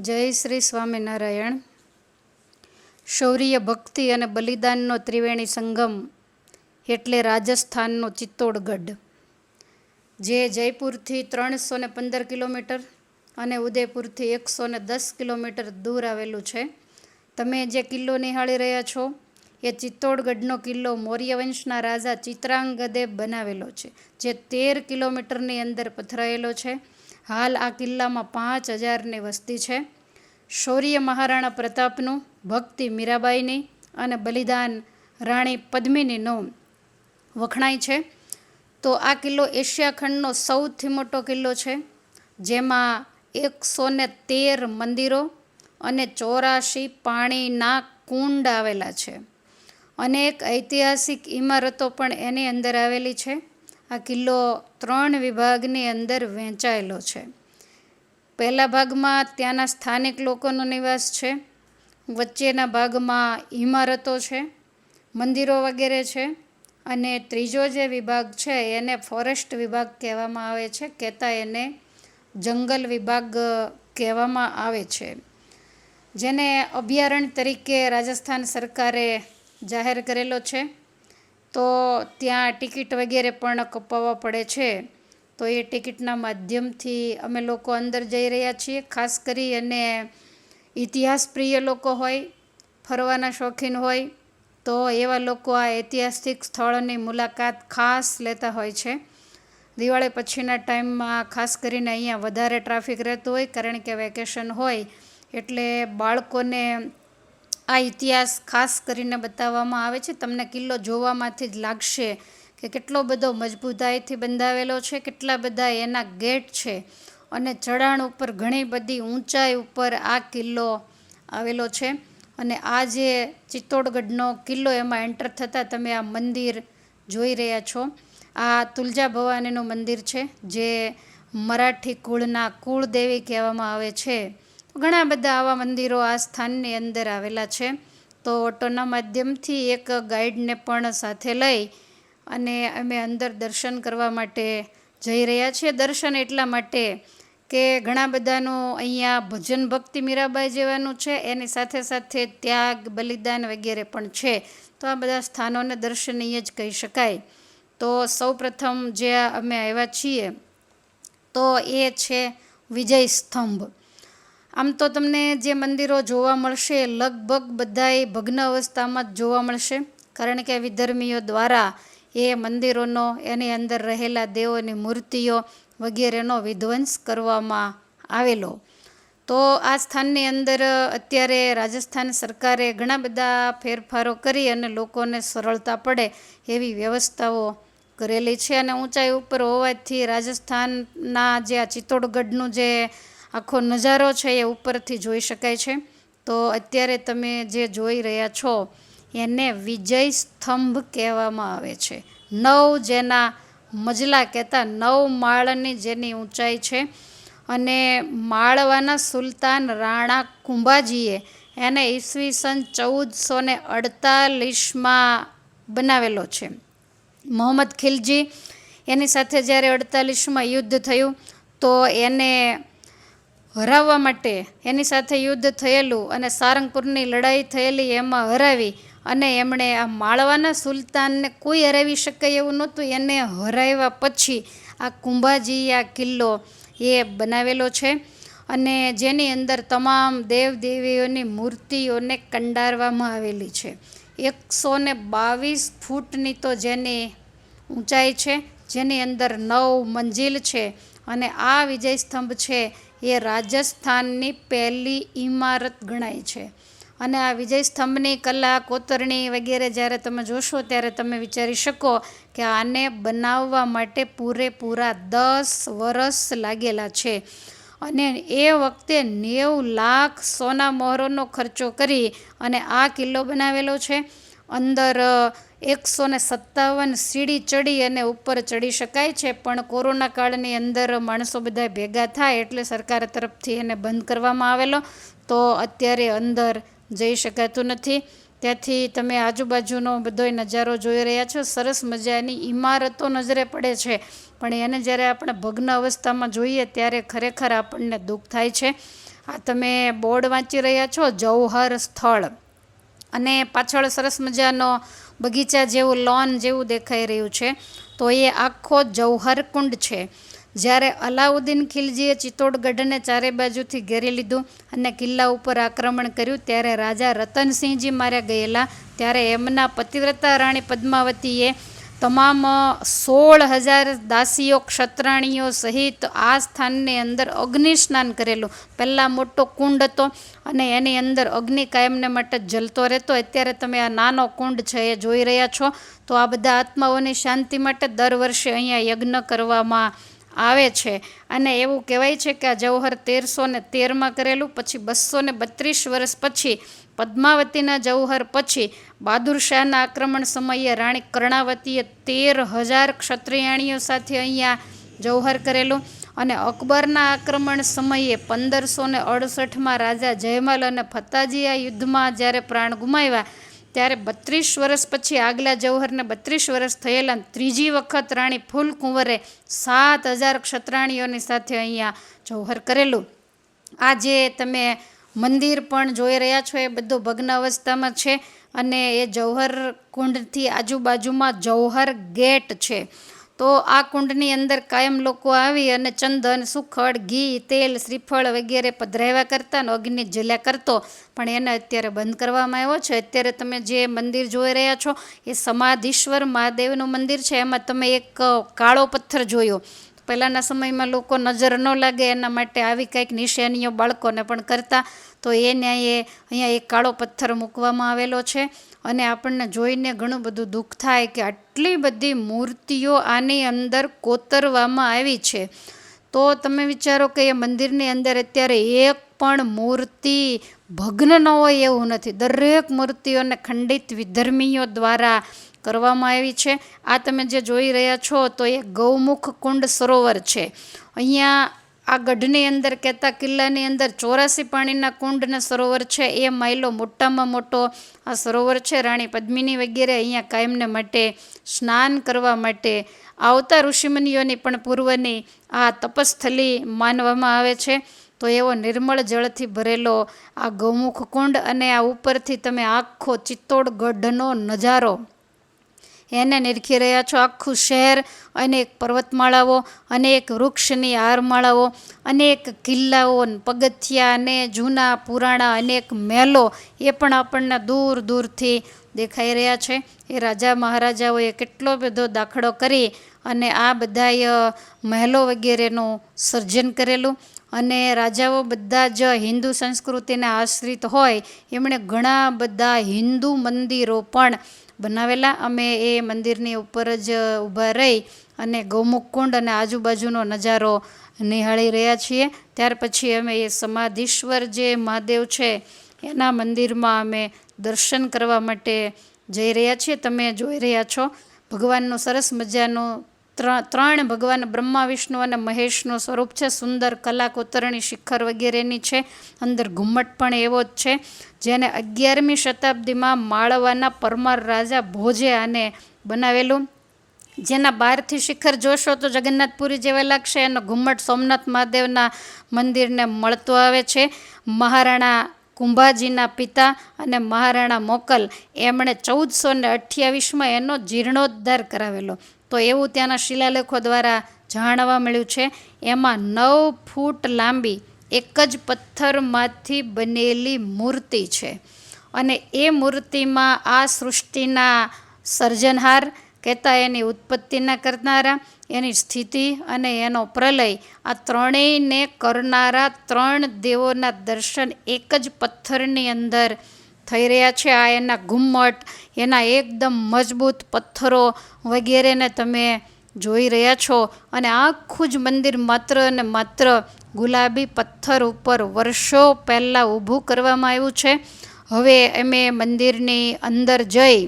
જય શ્રી સ્વામિનારાયણ. શૌર્ય ભક્તિ અને બલિદાનનો ત્રિવેણી સંગમ એટલે રાજસ્થાનનો ચિત્તોડગઢ. જે જયપુરથી ત્રણસો ને પંદર કિલોમીટર અને ઉદયપુરથી એકસો ને દસ કિલોમીટર દૂર આવેલું છે. તમે જે કિલ્લો નિહાળી રહ્યા છો, એ ચિત્તોડગઢનો કિલ્લો મૌર્ય વંશના રાજા ચિત્રાંગદે બનાવેલો છે, જે તેર કિલોમીટરની અંદર પથરાયેલો છે. હાલ આ કિલ્લામાં પાંચ હજારની વસ્તી છે. શૌર્ય મહારાણા પ્રતાપનું, ભક્તિ મીરાબાઈની અને બલિદાન રાણી પદ્મિનીનું વખણાય છે. તો આ કિલ્લો એશિયા ખંડનો સૌથી મોટો કિલ્લો છે, જેમાં એકસો ને તેર મંદિરો અને ચોરાશી પાણીના કુંડ આવેલા છે. અનેક ઐતિહાસિક ઇમારતો પણ એની અંદર આવેલી છે. આ કિલ્લો ત્રણ વિભાગની અંદર વહેંચાયેલો છે. પહેલા ભાગમાં ત્યાંના સ્થાનિક લોકોનો નિવાસ છે. વચ્ચેના ભાગમાં ઇમારતો છે, મંદિરો વગેરે છે અને ત્રીજો જે વિભાગ છે એને ફોરેસ્ટ વિભાગ કહેવામાં આવે છે, કહેતા એને જંગલ વિભાગ કહેવામાં આવે છે. જેને અભયારણ્ય તરીકે રાજસ્થાન સરકારે જાહેર કરેલો છે. તો ત્યાં ટિકિટ વગેરે પણ કપાવવા પડે છે. તો એ ટિકિટના માધ્યમથી અમે લોકો અંદર જઈ રહ્યા છીએ. ખાસ કરી અને ઇતિહાસ પ્રિય લોકો હોય, ફરવાના શોખીન હોય, તો એવા લોકો આ ઐતિહાસિક સ્થળોની મુલાકાત ખાસ લેતા હોય છે. દિવાળી પછીના ટાઈમમાં ખાસ કરીને અહીંયા વધારે ટ્રાફિક રહેતું હોય, કારણ કે વેકેશન હોય, એટલે બાળકોને આ ઇતિહાસ ખાસ કરીને બતાવવામાં આવે છે. તમને કિલ્લો જોવામાંથી જ લાગશે કે કેટલો બધો મજબૂતાઈથી બંધાવેલો છે, કેટલા બધા એના ગેટ છે અને ચઢાણ ઉપર ઘણી બધી ઊંચાઈ ઉપર આ કિલ્લો આવેલો છે. અને આ જે ચિત્તોડગઢનો કિલ્લો એમાં એન્ટર થતાં તમે આ મંદિર જોઈ રહ્યા છો. આ તુલજા ભવાનીનું મંદિર છે, જે મરાઠી કુળના કુળદેવી કહેવામાં આવે છે. ઘણા બધા આવા મંદિરો આ સ્થાનની અંદર આવેલા છે. તો ઓટોના માધ્યમથી એક ગાઈડને પણ સાથે લઈ અને અમે અંદર દર્શન કરવા માટે જઈ રહ્યા છીએ. દર્શન એટલા માટે કે ઘણા બધાનું અહીંયા ભજન ભક્તિ મીરાબાઈ જેવાનું છે. એની સાથે સાથે ત્યાગ, બલિદાન વગેરે પણ છે. તો આ બધા સ્થાનોને દર્શનીય જ કહી શકાય. તો સૌ પ્રથમ જે અમે આવ્યા છીએ તો એ છે વિજય સ્તંભ. આમ તો તમને જે મંદિરો જોવા મળશે, લગભગ બધાય ભગ્ન અવસ્થામાં જ જોવા મળશે. કારણ કે વિધર્મીઓ દ્વારા એ મંદિરોનો, એની અંદર રહેલા દેવોની મૂર્તિઓ વગેરેનો વિધ્વંસ કરવામાં આવેલો. તો આ સ્થાનની અંદર અત્યારે રાજસ્થાન સરકારે ઘણા બધા ફેરફારો કરી અને લોકોને સરળતા પડે એવી વ્યવસ્થાઓ કરેલી છે. અને ઊંચાઈ ઉપર હોવાથી રાજસ્થાનના જે આ ચિત્તોડગઢનું જે આખો નજારો છે એ ઉપરથી જોઈ શકાય છે. તો અત્યારે તમે જે જોઈ રહ્યા છો, એને વિજય સ્તંભ કહેવામાં આવે છે. નવ જેના મજલા કહેતા નવ માળની જેની ઊંચાઈ છે અને માળવાના સુલતાન રાણા કુંભાજીએ એને ઈસવીસન ચૌદસો ને અડતાલીસમાં બનાવેલો છે. મોહમ્મદ ખિલજી એની સાથે જ્યારે અડતાલીસમાં યુદ્ધ થયું, તો એને હરાવવા માટે એની સાથે યુદ્ધ થયેલું અને સારંગપુરની લડાઈ થયેલી એમાં હરાવી અને એમણે આ માળવાના સુલતાનને કોઈ હરાવી શકે એવું નહોતું. એને હરાવ્યા પછી આ કુંભાજી આ કિલ્લો એ બનાવેલો છે અને જેની અંદર તમામ દેવદેવીઓની મૂર્તિઓને કંડારવામાં આવેલી છે. એકસો ને બાવીસ ફૂટની તો જેની ઊંચાઈ છે, જેની અંદર નવ મંજિલ છે અને આ વિજય સ્તંભ છે એ રાજસ્થાનની પહેલી ઇમારત ગણાય છે. અને આ વિજય સ્તંભની કલા, કોતરણી વગેરે જ્યારે તમે જોશો ત્યારે તમે વિચારી શકો કે આને બનાવવા માટે પૂરેપૂરા દસ વરસ લાગેલા છે. અને એ વખતે નેવું લાખ સોના મોહરોનો ખર્ચો કરી અને આ કિલ્લો બનાવેલો છે. અંદર એકસો ને સત્તાવન સીડી ચડી અને ઉપર ચડી શકાય છે, પણ કોરોના કાળની અંદર માણસો બધા ભેગા થાય એટલે સરકાર તરફથી એને બંધ કરવામાં આવેલો. તો અત્યારે અંદર જઈ શકાતું નથી. ત્યાંથી તમે આજુબાજુનો બધોય નજારો જોઈ રહ્યા છો. સરસ મજાની ઇમારતો નજરે પડે છે. પણ એને જ્યારે આપણે ભગ્ન અવસ્થામાં જોઈએ ત્યારે ખરેખર આપણને દુઃખ થાય છે. આ તમે બોર્ડ વાંચી રહ્યા છો, જૌહર સ્થળ. અને પાછળ સરસ મજાનો બગીચા જેવું લોન જેવું દેખાઈ રહ્યું છે, તો એ આખો જૌહર કુંડ છે. જ્યારે અલાઉદ્દીન ખિલજીએ ચિત્તોડગઢને ચારે બાજુથી ઘેરી લીધું અને કિલ્લા ઉપર આક્રમણ કર્યું, ત્યારે રાજા રતનસિંહજી માર્યા ગયેલા, ત્યારે એમના પતિવ્રતા રાણી પદ્માવતીએ તમામ સોળ હજાર દાસીઓ ક્ષત્રાણીઓ સહિત આ સ્થાનની અંદર અગ્નિ સ્નાન કરેલું. પહેલાં મોટો કુંડ હતો અને એની અંદર અગ્નિ કાયમને માટે જલતો રહેતો. અત્યારે તમે આ નાનો કુંડ છે એ જોઈ રહ્યા છો. તો આ બધા આત્માઓની શાંતિ માટે દર વર્ષે અહીંયા યજ્ઞ કરવામાં આવે છે. અને એવું કહેવાય છે કે આ જવહર તેરસો ને તેરમાં કરેલું, પછી બસો ને બત્રીસ વર્ષ પછી પદ્માવતીના જૌહર પછી બહાદુર શાહના આક્રમણ સમયે રાણી કર્ણાવતીએ તેર હજાર ક્ષત્રિયાણીઓ સાથે અહીંયા જૌહર કરેલું અને અકબરના આક્રમણ સમયે પંદરસો ને અડસઠમાં રાજા જયમાલ અને ફતાજી આ યુદ્ધમાં જ્યારે પ્રાણ ગુમાવ્યા, ત્યારે બત્રીસ વર્ષ પછી આગલા જૌહરને બત્રીસ વર્ષ થયેલા ત્રીજી વખત રાણી ફૂલ કુંવરે સાત હજાર ક્ષત્રાણીઓની સાથે અહીંયા જૌહર કરેલું. આ જે તમે મંદિર પણ જોઈ રહ્યા છો. એ બધું ભગ્ન અવસ્થામાં છે અને એ જૌહર કુંડથી આજુબાજુમાં જૌહર ગેટ છે. તો આ કુંડની અંદર કાયમ લોકો આવી અને ચંદન, સુખડ, ઘી, તેલ, શ્રીફળ વગેરે પધરાવ્યા કરતા અને અગ્નિ જલ્યા કરતો. પણ એને અત્યારે બંધ કરવામાં આવ્યો છે. અત્યારે તમે જે મંદિર જોઈ રહ્યા છો, એ સમાધીશ્વર મહાદેવનું મંદિર છે. એમાં તમે એક કાળો પથ્થર જોયો. પહેલાંના સમયમાં લોકો નજર ન લાગે એના માટે આવી કંઈક નિશાનીઓ બાળકોને પણ કરતા. તો એ ન્યાયે અહીંયા એક કાળો પથ્થર મૂકવામાં આવેલો છે અને આપણને જોઈને ઘણું બધું દુઃખ થાય કે આટલી બધી મૂર્તિઓ આની અંદર કોતરવામાં આવી છે. તો તમે વિચારો કે એ મંદિરની અંદર અત્યારે એક પણ મૂર્તિ ભગ્ન ન હોય એવું નથી. દરેક મૂર્તિઓને ખંડિત વિધર્મીઓ દ્વારા કરવામાં આવી છે. આ તમે જે જોઈ રહ્યા છો તો એ ગૌમુખ કુંડ સરોવર છે. અહીંયા આ ગઢની અંદર કહેતા કિલ્લાની અંદર ચોરાસી પાણીના કુંડ ને સરોવર છે. એ માયલો મોટામાં મોટો આ સરોવર છે. રાણી પદ્મિની વગેરે અહીંયા કાયમને માટે સ્નાન કરવા માટે આવતા ઋષિમુનિઓની પણ પૂર્વની આ તપસ્થલી માનવામાં આવે છે. તો એવો નિર્મળ જળથી ભરેલો આ ગૌમુખ કુંડ અને આ ઉપરથી તમે આખો ચિત્તોડગઢનો નજારો. એને નિરખી રહ્યા છો આખું શહેર, અનેક પર્વતમાળાઓ, અનેક વૃક્ષની હારમાળાઓ અનેક કિલ્લાઓ, પગથિયા અને જૂના, પુરાણા, અનેક મહેલો એ પણ આપણને દૂર દૂરથી દેખાઈ રહ્યા છે. એ રાજા મહારાજાઓએ કેટલો બધો દાખલો કરી અને આ બધાય મહેલો વગેરેનું સર્જન કરેલું. અને રાજાઓ બધા જ હિન્દુ સંસ્કૃતિને આશ્રિત હોય, એમણે ઘણા બધા હિન્દુ મંદિરો પણ બનાવેલા. અમે એ મંદિરની ઉપર જ ઊભા રહી અને ગૌમુખ કુંડ અને આજુબાજુનો નજારો નિહાળી રહ્યા છીએ. ત્યાર પછી અમે એ સમાધીશ્વર જે મહાદેવ છે, એના મંદિરમાં અમે દર્શન કરવા માટે જઈ રહ્યા છીએ. તમે જોઈ રહ્યા છો. ભગવાનનું સરસ મજાનું ત્રણ ભગવાન બ્રહ્મા, વિષ્ણુ અને મહેશનું સ્વરૂપ છે. સુંદર કલા કોતરણી શિખર વગેરેની છે. અંદર ઘુમ્મટ પણ એવો જ છે. જેને અગિયારમી શતાબ્દીમાં માળવાના પરમાર રાજા ભોજે આને બનાવેલું. જેના બહારથી શિખર જોશો તો જગન્નાથપુરી જેવા લાગશે. એનો ઘુમ્મટ સોમનાથ મહાદેવના મંદિરને મળતો આવે છે. મહારાણા કુંભાજીના પિતા અને મહારાણા મોકલ. એમણે ચૌદસો ને અઠ્યાવીસમાં એનો જીર્ણોદ્ધાર કરાવેલો. તો એવું ત્યાંના શિલાલેખો દ્વારા જાણવા મળ્યું છે. એમાં નવ ફૂટ લાંબી એક જ પથ્થરમાંથી બનેલી મૂર્તિ છે. અને એ મૂર્તિમાં આ સૃષ્ટિના સર્જનહાર કહેતા એની ઉત્પત્તિના કરનારા, એની સ્થિતિ અને એનો પ્રલય, આ ત્રણેયને કરનારા ત્રણ દેવોના દર્શન એક જ પથ્થરની અંદર થઈ રહ્યા છે આ એના ઘુમ્મટ, એના એકદમ મજબૂત પથ્થરો વગેરેને તમે જોઈ રહ્યા છો. અને આખું જ મંદિર માત્ર અને માત્ર ગુલાબી પથ્થર ઉપર વર્ષો પહેલાં ઊભું કરવામાં આવ્યું છે. હવે અમે મંદિરની અંદર જઈ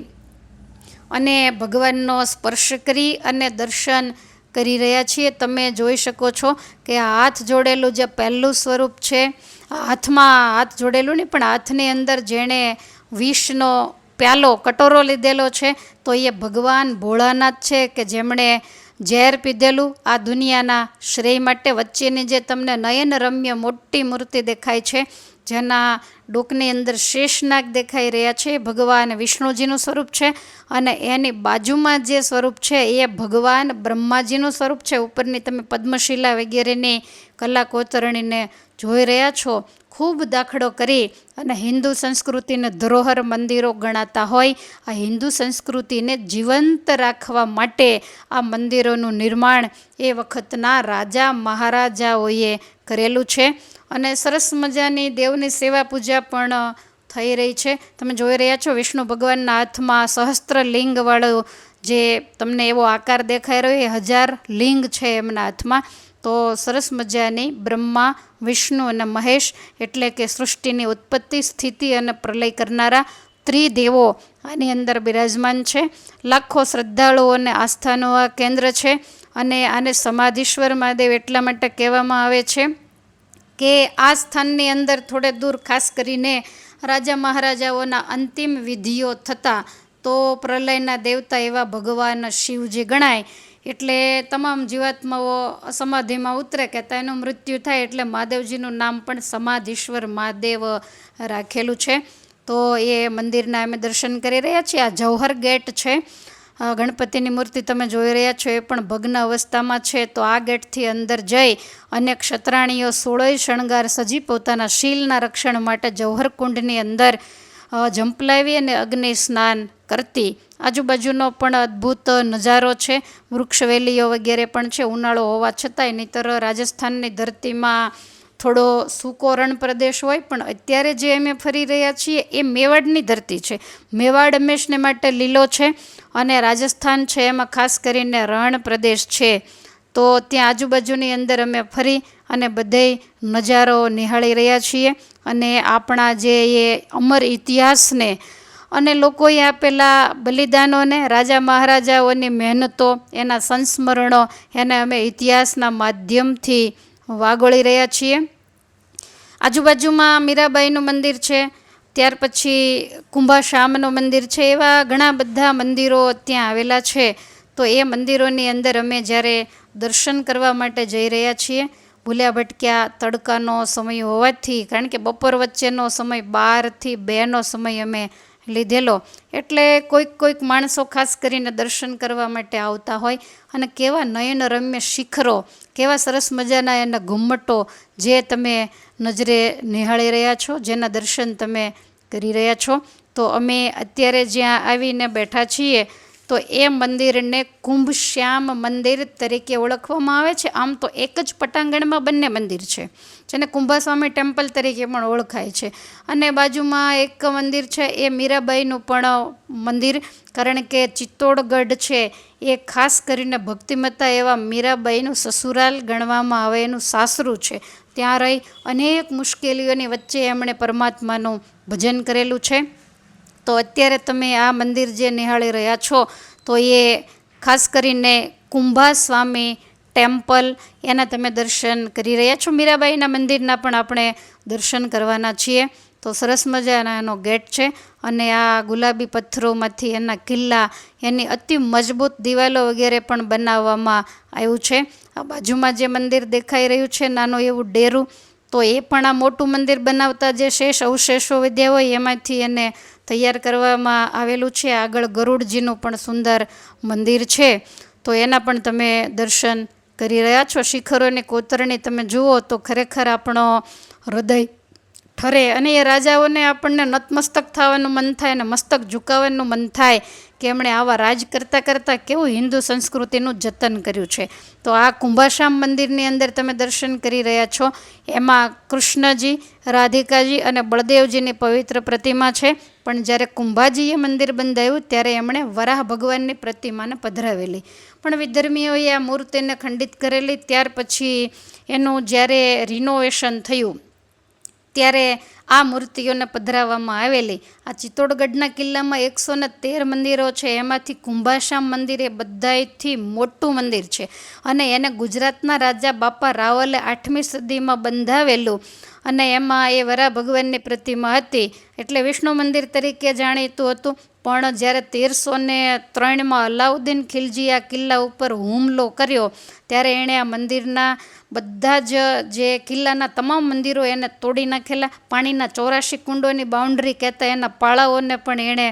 અને ભગવાનનો સ્પર્શ કરી અને દર્શન કરી રહ્યા છીએ. તમે જોઈ શકો છો કે હાથ જોડેલું જે પહેલું સ્વરૂપ છે હાથમાં હાથ જોડેલું નહીં, પણ હાથની અંદર જેણે વિષનો પ્યાલો, કટોરો લીધેલો છે, તો એ ભગવાન ભોળાનાથ છે કે જેમણે ઝેર પીધેલું. આ દુનિયાના શ્રેય માટે વચ્ચેની જે તમને નયન રમ્ય મોટી મૂર્તિ દેખાય છે, જેના ડોકની અંદર શેષનાગ દેખાઈ રહ્યા છે. ભગવાન વિષ્ણુજીનું સ્વરૂપ છે અને એની બાજુમાં જે સ્વરૂપ છે એ ભગવાન બ્રહ્માજીનું સ્વરૂપ છે. ઉપરની તમે પદ્મશિલા વગેરેની કલા કોતરણીને જોઈ રહ્યા છો. ખૂબ દાખલો કરી અને હિન્દુ સંસ્કૃતિને ધરોહર મંદિરો ગણાતા હોય. આ હિન્દુ સંસ્કૃતિને જીવંત રાખવા માટે આ મંદિરોનું નિર્માણ એ વખતના રાજા મહારાજાઓએ કરેલું છે. અને સરસ મજાની દેવની સેવા પૂજા પણ થઈ રહી છે. તમે જોઈ રહ્યા છો વિષ્ણુ ભગવાનના હાથમાં સહસ્ત્ર લિંગવાળો જે તમને એવો આકાર દેખાઈ રહ્યો એ હજાર લિંગ છે એમના હાથમાં. તો સરસ મજાની બ્રહ્મા, વિષ્ણુ અને મહેશ એટલે કે સૃષ્ટિની ઉત્પત્તિ, સ્થિતિ અને પ્રલય કરનારા ત્રિદેવો આની અંદર બિરાજમાન છે. લાખો શ્રદ્ધાળુઓને આસ્થાનું આ કેન્દ્ર છે અને આને સમાધીશ્વર મહાદેવ એટલા માટે કહેવામાં આવે છે. કે આ સ્થાનની અંદર થોડે દૂર, ખાસ કરીને રાજા મહારાજાઓના અંતિમ વિધિઓ થતાં, તો પ્રલયના દેવતા એવા ભગવાન શિવજી ગણાય. એટલે તમામ જીવાત્માઓ સમાધિમાં ઉતરે કે તેનું મૃત્યુ થાય એટલે મહાદેવજીનું નામ પણ સમાધીશ્વર મહાદેવ રાખેલું છે. તો એ મંદિરના અમે દર્શન કરી રહ્યા છીએ. આ જૌહર ગેટ છે. ગણપતિની મૂર્તિ તમે જોઈ રહ્યા છો, એ પણ ભગ્ન અવસ્થામાં છે. તો આ ગેટથી અંદર જઈ અને ક્ષત્રાણીઓ સોળોય શણગાર સજી પોતાના શીલના રક્ષણ માટે જૌહરકુંડની અંદર જંપલાવી અને અગ્નિ સ્નાન કરતી. આજુબાજુનો પણ અદ્ભુત નજારો છે. વૃક્ષવેલીઓ વગેરે પણ છે, ઉનાળો હોવા છતાંય, નહીતર રાજસ્થાનની ધરતીમાં થોડો સૂકો રણ પ્રદેશ હોય, પણ અત્યારે જે અમે ફરી રહ્યા છીએ એ મેવાડની ધરતી છે. મેવાડ હંમેશને માટે લીલો છે અને રાજસ્થાન છે, એમાં ખાસ કરીને રણ પ્રદેશ છે. તો ત્યાં આજુબાજુની અંદર અમે ફરી અને બધેય નજારો નિહાળી રહ્યા છીએ અને આપણા જે એ અમર ઇતિહાસને અને લોકોએ આપેલા બલિદાનોને, રાજા મહારાજાઓની મહેનતો, એના સંસ્મરણો, એને અમે ઇતિહાસના માધ્યમથી વાગોળી રહ્યા છીએ. આજુબાજુમાં મીરાબાઈનું મંદિર છે, ત્યાર પછી કુંભાશ્યામનું મંદિર છે, એવા ઘણા બધા મંદિરો ત્યાં આવેલા છે. તો એ મંદિરોની અંદર અમે જ્યારે દર્શન કરવા માટે જઈ રહ્યા છીએ, ભૂલ્યા ભટક્યા તડકાનો સમય હોવાથી, કારણ કે બપોર વચ્ચેનો સમય બારથી બેનો સમય અમે લીધેલો. એટલે કોઈક કોઈક માણસો ખાસ કરીને દર્શન કરવા માટે આવતા હોય અને કેવા નયન રમ્ય શિખરો, કેવા સરસ મજાના એના ઘુમ્મટો જે તમે નજરે નિહાળી રહ્યા છો, જેના દર્શન તમે કરી રહ્યા છો. તો અમે અત્યારે જ્યાં આવીને બેઠા છીએ, તો એ મંદિરને કુંભ શ્યામ મંદિર તરીકે ઓળખવામાં આવે છે. આમ તો એક જ પટાંગણમાં બંને મંદિર છે. જેને કુંભાસ્વામી ટેમ્પલ તરીકે પણ ઓળખાય છે. અને બાજુમાં એક મંદિર છે, એ મીરાબાઈનું પણ મંદિર. કારણ કે ચિત્તોડગઢ છે, એ ખાસ કરીને ભક્તિમતા એવા મીરાબાઈનું સસુરાલ ગણવામાં આવે, એનું સાસરું છે. ત્યાં રહી અનેક મુશ્કેલીઓની વચ્ચે એમણે પરમાત્માનું ભજન કરેલું છે. તો અત્યારે તમે આ મંદિર જે નિહાળી રહ્યા છો, તો એ ખાસ કરીને કુંભા સ્વામી ટેમ્પલ, એના તમે દર્શન કરી રહ્યા છો. મીરાબાઈના મંદિરના પણ આપણે દર્શન કરવાના છીએ. તો સરસ મજાના એનો ગેટ છે અને આ ગુલાબી પથ્થરોમાંથી એના કિલ્લા, એની અતિ મજબૂત દિવાલો વગેરે પણ બનાવવામાં આવ્યું છે. આ બાજુમાં જે મંદિર દેખાઈ રહ્યું છે, નાનું એવું ડેરું, તો એ પણ આ મોટું મંદિર બનાવતા જે શેષ અવશેષો વિદ્યા હોય, એમાંથી એને તૈયાર કરવામાં આવેલું છે. આગળ ગરુડજીનું પણ સુંદર મંદિર છે. તો એના પણ તમે દર્શન કરી રહ્યા છો શિખરોની કોતરણી તમે જુઓ તો ખરેખર આપણો હૃદય ઠરે અને એ રાજાઓને આપણને નતમસ્તક થવાનું મન થાય અને મસ્તક ઝુકાવવાનું મન થાય. કે એમણે આવા રાજ કરતાં કરતાં કેવું હિન્દુ સંસ્કૃતિનું જતન કર્યું છે. તો આ કુંભાશ્યામ મંદિરની અંદર તમે દર્શન કરી રહ્યા છો. એમાં કૃષ્ણજી, રાધિકાજી અને બળદેવજીની પવિત્ર પ્રતિમા છે. પણ જ્યારે કુંભાજીએ મંદિર બંધાયું ત્યારે એમણે વરાહ ભગવાનની પ્રતિમાને પધરાવેલી. પણ વિધર્મીઓએ આ મૂર્તિને ખંડિત કરેલી ત્યાર પછી એનું જ્યારે રિનોવેશન થયું ત્યારે આ મૂર્તિઓને પધરાવવામાં આવેલી. આ ચિત્તોડગઢના કિલ્લામાં એકસો ને તેર મંદિરો છે. એમાંથી કુંભાશ્યામ મંદિર એ બધાયથી મોટું મંદિર છે. અને એને ગુજરાતના રાજા બાપા રાવલે આઠમી સદીમાં બંધાવેલું. અને એમાં એ વરા ભગવાનની પ્રતિમા હતી. એટલે વિષ્ણુ મંદિર તરીકે જાણીતું હતું. પણ જ્યારે તેરસો ને ત્રણમાં અલાઉદ્દીન ખિલજી આ કિલ્લા ઉપર હુમલો કર્યો, ત્યારે એણે આ મંદિરના બધા જ જે કિલ્લાના તમામ મંદિરો એને તોડી નાખેલા. પાણીના ચોરાશી કુંડોની બાઉન્ડ્રી કહેતા એના પાળાઓને પણ એણે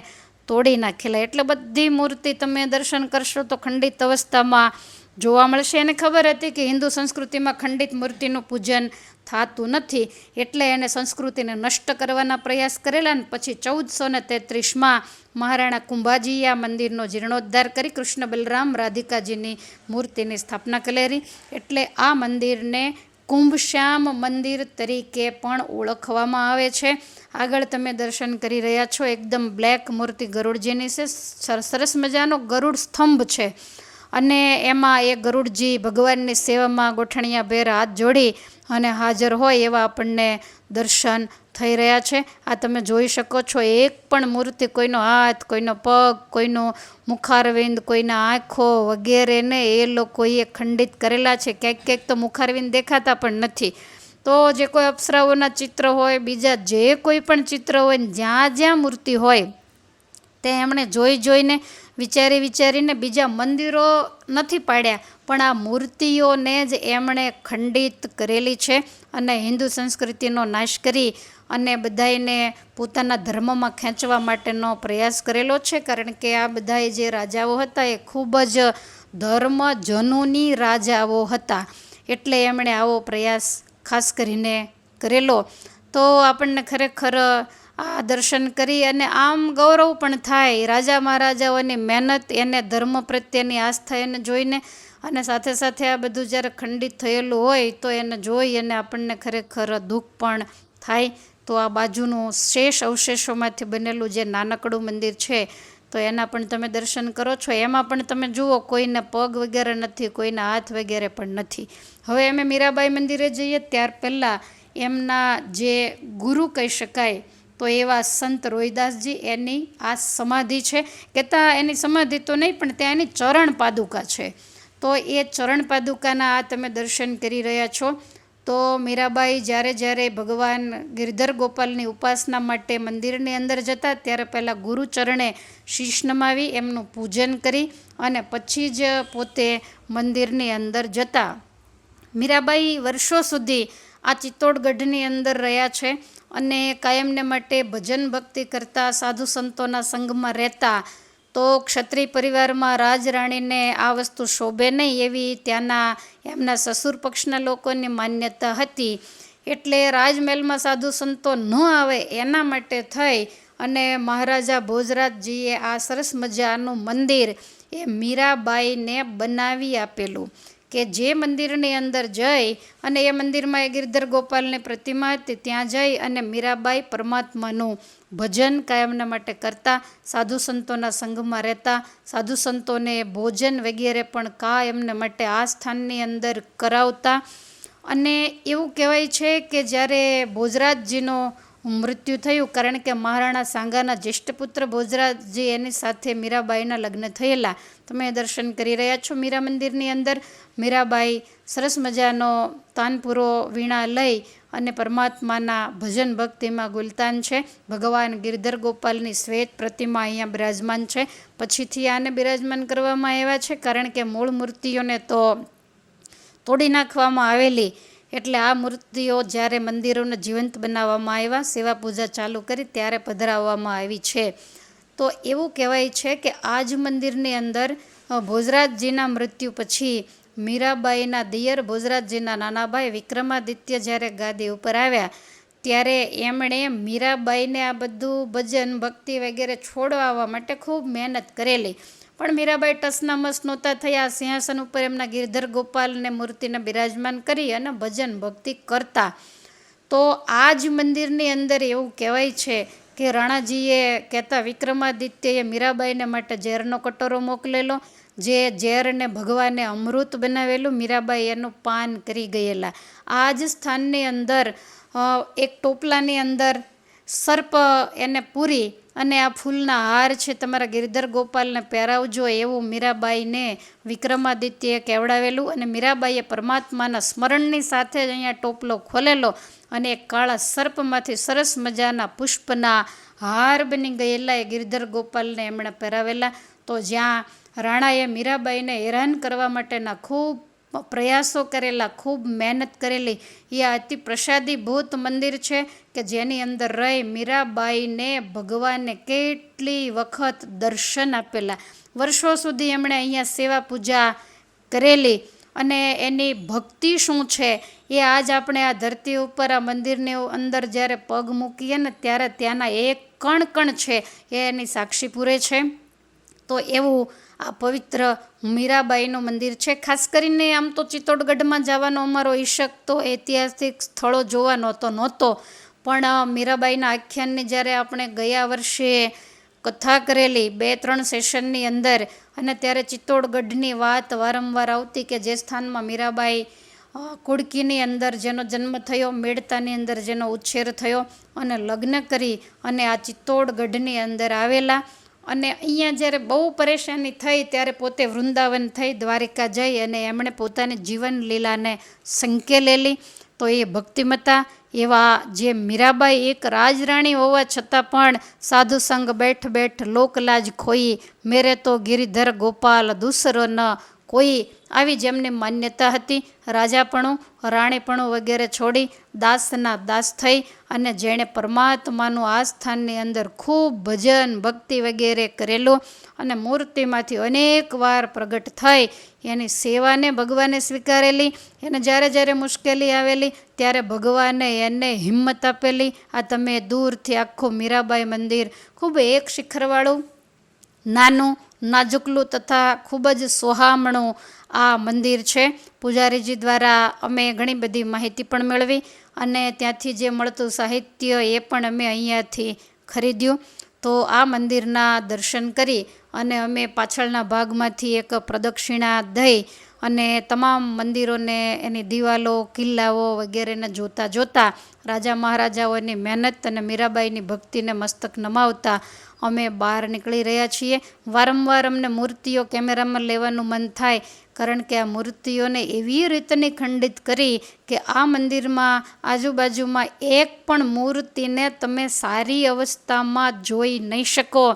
તોડી નાખેલા. એટલે બધી મૂર્તિ તમે દર્શન કરશો તો ખંડિત અવસ્થામાં જોવા મળશે. એને ખબર હતી કે હિન્દુ સંસ્કૃતિમાં ખંડિત મૂર્તિનું પૂજન થતું નથી, એટલે એને સંસ્કૃતિને નષ્ટ કરવાના પ્રયાસ કરેલા ને પછી ચૌદસો ને તેત્રીસમાં મહારાણા કુંભાજીએ આ મંદિરનો જીર્ણોદ્ધાર કરી કૃષ્ણ બલરામ રાધિકાજીની મૂર્તિની સ્થાપના કરેલી એટલે આ મંદિરને કુંભશ્યામ મંદિર તરીકે પણ ઓળખવામાં આવે છે. આગળ તમે દર્શન કરી રહ્યા છો, એકદમ બ્લેક મૂર્તિ ગરુડજીની છે. સરસ મજાનો ગરુડ સ્તંભ છે. અને એમાં એ ગરુડજી ભગવાનની સેવામાં ગોઠણિયા ભેર હાથ જોડી અને હાજર હોય એવા આપણને દર્શન થઈ રહ્યા છે. આ તમે જોઈ શકો છો, એક પણ મૂર્તિ કોઈનો હાથ, કોઈનો પગ, કોઈનો મુખારવિંદ, કોઈના આંખો વગેરેને એ લોકોએ ખંડિત કરેલા છે. ક્યાંક ક્યાંક તો મુખારવિંદ દેખાતા પણ નથી. તો જે કોઈ અપ્સરાઓના ચિત્ર હોય, બીજા જે કોઈ પણ ચિત્ર હોય જ્યાં જ્યાં મૂર્તિ હોય તે એમણે જોઈ જોઈને વિચારી વિચારીને બીજા મંદિરો નથી પાડ્યા, પણ આ મૂર્તિઓને જ એમણે ખંડિત કરેલી છે અને હિન્દુ સંસ્કૃતિનો નાશ કરી અને બધાયને પોતાના ધર્મમાં ખેંચવા માટેનો પ્રયાસ કરેલો છે. કારણ કે આ બધાએ જે રાજાઓ હતા એ ખૂબ જ ધર્મજનોની રાજાઓ હતા. એટલે એમણે આવો પ્રયાસ ખાસ કરીને કરેલો. તો આપણને ખરેખર આ દર્શન કરી અને આમ ગૌરવ પણ થાય. રાજા મહારાજાઓની મહેનત, એને ધર્મ પ્રત્યેની આસ્થા એને જોઈને અને સાથે સાથે આ બધું જ્યારે ખંડિત થયેલું હોય તો એને જોઈ અને આપણને ખરેખર દુઃખ પણ થાય. તો આ બાજુનું શેષ અવશેષોમાંથી બનેલું જે નાનકડું મંદિર છે, તો એના પણ તમે દર્શન કરો છો. એમાં પણ તમે જુઓ, કોઈને પગ વગેરે નથી, કોઈના હાથ વગેરે પણ નથી. હવે અમે મીરાબાઈ મંદિરે જઈએ, ત્યાર પહેલાં એમના જે ગુરુ કહી શકાય તો એવા સંત રોહિદાસજી એની આ સમાધિ છે. કહેતા એની સમાધિ તો નહીં, પણ ત્યાં એની ચરણ પાદુકા છે. તો એ ચરણ પાદુકાના આ તમે દર્શન કરી રહ્યા છો. તો મીરાબાઈ જ્યારે જ્યારે ભગવાન ગિરધર ગોપાલની ઉપાસના માટે મંદિરની અંદર જતા, ત્યારે પહેલાં ગુરુચરણે શીશ નમાવી, એમનું પૂજન કરી અને પછી જ પોતે મંદિરની અંદર જતા. મીરાબાઈ વર્ષો સુધી આ ચિત્તોડગઢની અંદર રહ્યા છે અને કાયમને માટે ભજન ભક્તિ કરતા સાધુ સંતોના સંઘમાં રહેતા તો ક્ષત્રિય પરિવારમાં રાજરાણીને આ વસ્તુ શોભે નહીં એવી ત્યાંના એમના સસુર પક્ષના લોકોની માન્યતા હતી. એટલે રાજમહેલમાં સાધુ સંતો ન આવે એના માટે થઈ અને મહારાજા ભોજરાજજીએ આ સરસ મજાનું મંદિર એ મીરાબાઈને બનાવી આપેલું. કે જે મંદિરની અંદર જઈ અને એ મંદિરમાં એ ગિરધર ગોપાલની પ્રતિમા હતી, ત્યાં જઈ અને મીરાબાઈ પરમાત્માનું ભજન કાયમના માટે કરતા. સાધુ સંતોના સંઘમાં રહેતા. સાધુ સંતોને ભોજન વગેરે પણ કાયમને માટે આ સ્થાનની અંદર કરાવતા. અને એવું કહેવાય છે કે જ્યારે ભોજરાજજીનો મૃત્યુ થયું કારણ કે મહારાણા સાંગાના જ્યેષ્ઠ પુત્ર ભોજરાજજી એની સાથે મીરાબાઈના લગ્ન થયેલા. તમે દર્શન કરી રહ્યા છો મીરા મંદિરની અંદર. મીરાબાઈ સરસ મજાનો તાનપુરો વીણા લઈ અને પરમાત્માના ભજન ભક્તિમાં ગુલતાન છે. ભગવાન ગિરધર ગોપાલની શ્વેત પ્રતિમા અહીંયા બિરાજમાન છે. પછીથી આને બિરાજમાન કરવામાં આવ્યા છે કારણ કે મૂળ મૂર્તિઓને તો તોડી નાખવામાં આવેલી એટલે આ મૂર્તિઓ જ્યારે મંદિરોને જીવંત બનાવવામાં આવ્યા, સેવા પૂજા ચાલુ કરી ત્યારે પધરાવવામાં આવી છે. તો એવું કહેવાય છે કે આ જ મંદિરની અંદર ભોજરાજજીના મૃત્યુ પછી મીરાબાઈના દિયર, ભોજરાજજીના નાનાભાઈ વિક્રમાદિત્ય જ્યારે ગાદી ઉપર આવ્યા, ત્યારે એમણે મીરાબાઈને આ બધું ભજન, ભક્તિ વગેરે છોડવા માટે ખૂબ મહેનત કરેલી. પણ મીરાબાઈ ટસનામસ નહોતા થયા. સિંહાસન ઉપર એમના ગિરધર ગોપાલને મૂર્તિને બિરાજમાન કરી અને ભજન ભક્તિ કરતા. તો આ જ મંદિરની અંદર એવું કહેવાય છે કે રાણાજીએ કહેતા વિક્રમાદિત્યએ મીરાબાઈને માટે ઝેરનો કટોરો મોકલેલો, જે ઝેરને ભગવાને અમૃત બનાવેલું. મીરાબાઈ એનું પાન કરી ગયેલા. આ જ સ્થાનની અંદર એક ટોપલાની અંદર સર્પ એને પૂરી અને આ ફૂલના હાર છે તમારા ગિરધર ગોપાલને પહેરાવજો એવું મીરાબાઈને વિક્રમાદિત્યએ કહેવડાવેલું અને મીરાબાઈએ પરમાત્માના સ્મરણની સાથે જ અહીંયા ટોપલો ખોલેલો અને એક કાળા સર્પમાંથી સરસ મજાના પુષ્પના હાર બની ગયેલા એ ગિરધર ગોપાલને એમણે પહેરાવેલા. તો જ્યાં રાણાએ મીરાબાઈને હેરાન કરવા માટેના ખૂબ પ્રયાસો કરેલા, ખૂબ મહેનત કરેલી. એ અતિ પ્રસાદીભૂત મંદિર છે કે જેની અંદર રહી મીરાબાઈને ભગવાને કેટલી વખત દર્શન આપેલા. વર્ષો સુધી એમણે અહીંયા સેવા પૂજા કરેલી. અને એની ભક્તિ શું છે? એ આજ આપણે આ ધરતી ઉપર આ મંદિરની અંદર જ્યારે પગ મૂકીએ ને ત્યારે ત્યાંના એક કણ કણ છે એ એની સાક્ષી પૂરે છે. તો એવું આ પવિત્ર મીરાબાઈનું મંદિર છે. ખાસ કરીને આમ તો ચિત્તોડગઢમાં જવાનો અમારો ઈશક તો ઐતિહાસિક સ્થળો જોવા નહોતો નહોતો. પણ મીરાબાઈના આખ્યાનની જ્યારે આપણે ગયા વર્ષે કથા કરેલી બે ત્રણ સેશનની અંદર અને ત્યારે ચિત્તોડગઢની વાત વારંવાર આવતી કે જે સ્થાનમાં મીરાબાઈ કુડકીની અંદર જેનો જન્મ થયો મેળતાની અંદર જેનો ઉછેર થયો અને લગ્ન કરી અને આ ચિત્તોડગઢની અંદર આવેલા અને અહીંયા જ્યારે બહુ પરેશાની થઈ ત્યારે પોતે વૃંદાવન થઈ, દ્વારિકા જઈ અને એમણે પોતાની જીવન લીલાને સંકેલેલી તો એ ભક્તિમતા એવા જે મીરાબાઈ એક રાજરાણી હોવા છતાં પણ સાધુ સંગ બેઠ બેઠ લોકલાજ ખોઈ. મેરે તો ગિરિધર ગોપાલ દૂસરો ન કોઈ આવી જેમની માન્યતા હતી, રાજાપણું, રાણીપણું વગેરે છોડી દાસના દાસ થઈ અને જેણે પરમાત્માનું આ સ્થાનની અંદર ખૂબ ભજન, ભક્તિ વગેરે કરેલું અને મૂર્તિમાંથી અનેક વાર પ્રગટ થઈ, એની સેવાને ભગવાને સ્વીકારેલી, એને જ્યારે જ્યારે મુશ્કેલી આવેલી, ત્યારે ભગવાને એને હિંમત આપેલી, આ તમે દૂરથી આખું મીરાબાઈ મંદિર, ખૂબ એક શિખરવાળું, નાનું નાજુકલું તથા ખૂબ જ સોહામણું આ મંદિર છે. પૂજારીજી દ્વારા અમે ઘણી બધી માહિતી પણ મેળવી અને ત્યાંથી જે મળતું સાહિત્ય એ પણ અમે અહીંયાથી ખરીદ્યું. તો આ મંદિરના દર્શન કરી અને અમે પાછળના ભાગમાંથી એક પ્રદક્ષિણા દઈ અને તમામ મંદિરોને એની દિવાલો, કિલ્લાઓ વગેરેને જોતા જોતા રાજા મહારાજાઓની મહેનત અને મીરાબાઈની ભક્તિને મસ્તક નમાવતા અમે બહાર નીકળી રહ્યા છીએ. વારંવાર અમને મૂર્તિઓ કેમેરામાં લેવાનું મન થાય, કારણ કે આ મૂર્તિઓને એવી રીતની ખંડિત કરી કે આ મંદિરમાં આજુબાજુમાં એક પણ મૂર્તિને તમે સારી અવસ્થામાં જોઈ નહીં શકો.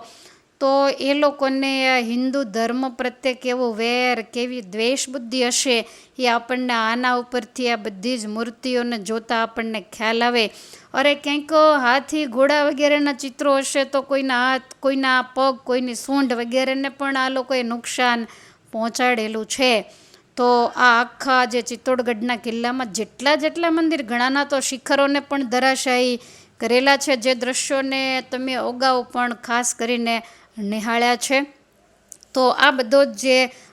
તો એ લોકોને હિન્દુ ધર્મ પ્રત્યે કેવો વેર, કેવી દ્વેષ બુદ્ધિ હશે એ આપણને આના ઉપરથી આ બધી જ મૂર્તિઓને જોતાં આપણને ખ્યાલ આવે. અરે ક્યાંક હાથી, ઘોડા વગેરેના ચિત્રો હશે તો કોઈના હાથ, કોઈના પગ, કોઈની સૂંઢ વગેરેને પણ આ લોકોએ નુકસાન પહોંચાડેલું છે. તો આ આખા જે ચિત્તોડગઢના કિલ્લામાં જેટલા જેટલા મંદિર, ઘણાના તો શિખરોને પણ ધરાશાયી કરેલા છે. જે દ્રશ્યોને તમે અગાઉ પણ ખાસ કરીને નિહાળ્યા છે. તો આ બધો જ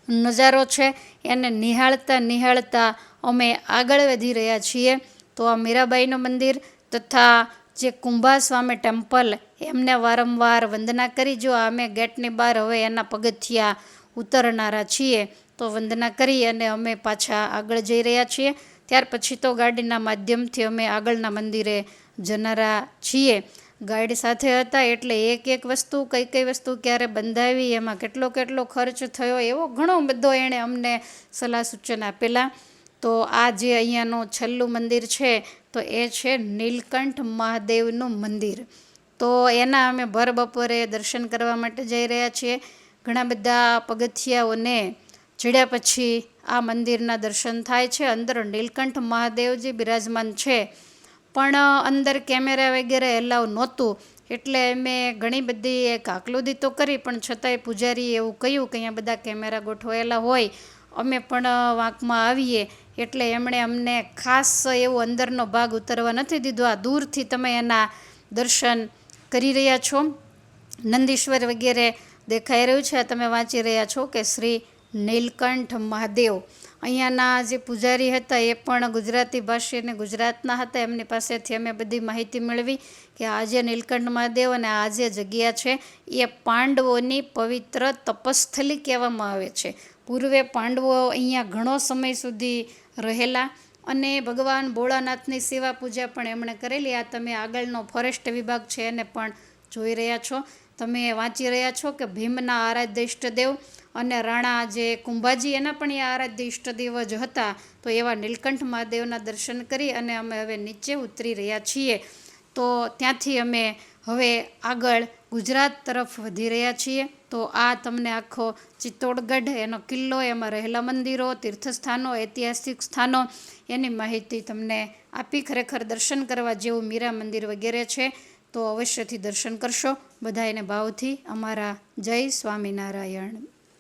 નજારો છે, એને નિહાળતા નિહાળતા અમે આગળ વધી રહ્યા છીએ. તો આ મીરાબાઈનું મંદિર તથા જે કુંભા સ્વામી ટેમ્પલ, એમને વારંવાર વંદના કરી, જો અમે ગેટની બહાર હવે એના પગથિયા ઉતરનારા છીએ, તો વંદના કરી અને અમે પાછા આગળ જઈ રહ્યા છીએ. ત્યાર પછી તો ગાડીના માધ્યમથી અમે આગળના મંદિરે જનારા છીએ. ગાઈડ સાથે હતા એટલે એક એક વસ્તુ, કઈ કઈ વસ્તુ ક્યારે બંધાવી, એમાં કેટલો કેટલો ખર્ચ થયો, એવો ઘણો બધો એણે અમને સલાહ સૂચન આપેલા. તો આ જે અહીંયાનું છેલ્લું મંદિર છે, તો એ છે નીલકંઠ મહાદેવનું મંદિર. તો એના અમે ભર બપોરે દર્શન કરવા માટે જઈ રહ્યા છીએ. ઘણા બધા પગથિયાઓને ચડ્યા પછી આ મંદિરના દર્શન થાય છે. અંદર નીલકંઠ મહાદેવજી બિરાજમાન છે. પણ અંદર કેમેરા વગેરે એલાવ નહોતું. એટલે મેં ઘણી બધી કાકલુદી તો કરી, પણ છતાંય પૂજારીએ એવું કહ્યું કે અહીંયા બધા કેમેરા ગોઠવાયેલા હોય. અમે પણ વાંકમાં આવીએ. એટલે એમણે અમને ખાસ એવો અંદરનો ભાગ ઉતરવા નથી દીધો. આ દૂરથી તમે એના દર્શન કરી રહ્યા છો. નંદીશ્વર વગેરે દેખાઈ રહ્યું છે. તમે વાંચી રહ્યા છો કે શ્રી નીલકંઠ મહાદેવ. અહીંયાના જે પૂજારી હતા એ પણ ગુજરાતી ભાષી અને ગુજરાતના હતા. એમની પાસેથી અમે બધી માહિતી મેળવી કે આજે નીલકંઠ મહાદેવ અને આ જે જગ્યા છે. એ પાંડવોની પવિત્ર તપસ્થલી કહેવામાં આવે છે. પૂર્વે પાંડવો અહીંયા ઘણો સમય સુધી રહેલા અને ભગવાન ભોળાનાથની સેવા પૂજા પણ એમણે કરેલી. આ તમે આગળનો ફોરેસ્ટ વિભાગ છે એને પણ જોઈ રહ્યા છો. તમે વાંચી રહ્યા છો કે ભીમના આરાધ્ય ઈષ્ટદેવ અને રાણા જે કુંભાજી, એના પણ એ આરાધ્ય ઇષ્ટદેવ જ હતા. તો એવા નીલકંઠ મહાદેવના દર્શન કરી અને અમે હવે નીચે ઉતરી રહ્યા છીએ. તો ત્યાંથી અમે હવે આગળ ગુજરાત તરફ વધી રહ્યા છીએ. તો આ તમને આખો ચિત્તોડગઢ, એનો કિલ્લો, એમાં રહેલા મંદિરો, તીર્થસ્થાનો, ઐતિહાસિક સ્થાનો, એની માહિતી તમને આપી ખરેખર દર્શન કરવા જેવું મીરા મંદિર વગેરે છે. તો અવશ્યથી દર્શન કરશો. બધાને ભાવથી અમારા જય સ્વામિનારાયણ.